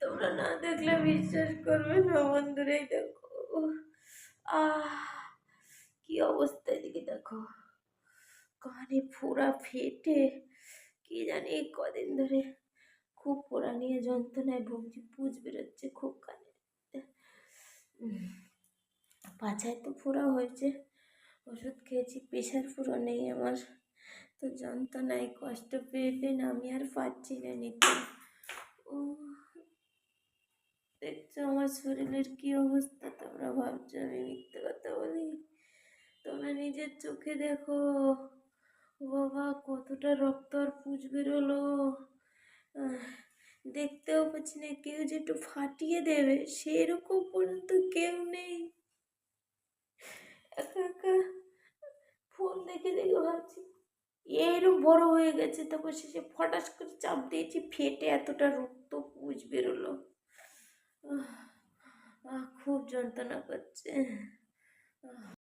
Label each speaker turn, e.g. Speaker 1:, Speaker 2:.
Speaker 1: তোমরা না দেখলে বিশ্বাস করবে না, বন্ধুরা, এই দেখো। আহ, কি অবস্থা এদিকে দেখো। কানে ফোড়া ফেটে, কি জানি কদিন ধরে খুব ফোড়া নিয়ে যন্ত্রণায় ভুগছি, পুজ বেরোচ্ছে খুব কানে। পাছায় তো ফোড়া হয়েছে, ওষুধ খেয়েছি, প্রেশার পুরো নেই আমার। তো যন্ত্রণায় কষ্ট পেয়ে পেয়ে আমি আর পারছি না নিতে। ও দেখছ আমার শরীরের কি অবস্থা তোমরা ভাবছ? আমি মিথ্যে কথা বলি? তোমরা নিজের চোখে দেখো। বাবা, কতটা রক্ত আর পুজ বেরোলো। দেখতেও পাচ্ছি না, কেউ যে একটু ফাটিয়ে দেবে, সেরকম পর্যন্ত কেউ নেই। একা একা ফোন দেখে দেখে ভাবছি এরম বড় হয়ে গেছে, তখন সে শেষে ফটাস করে চাপ দিয়েছি, ফেটে এতটা রক্ত পুজ বেরোলো। খুব যন্ত্রণা করছে।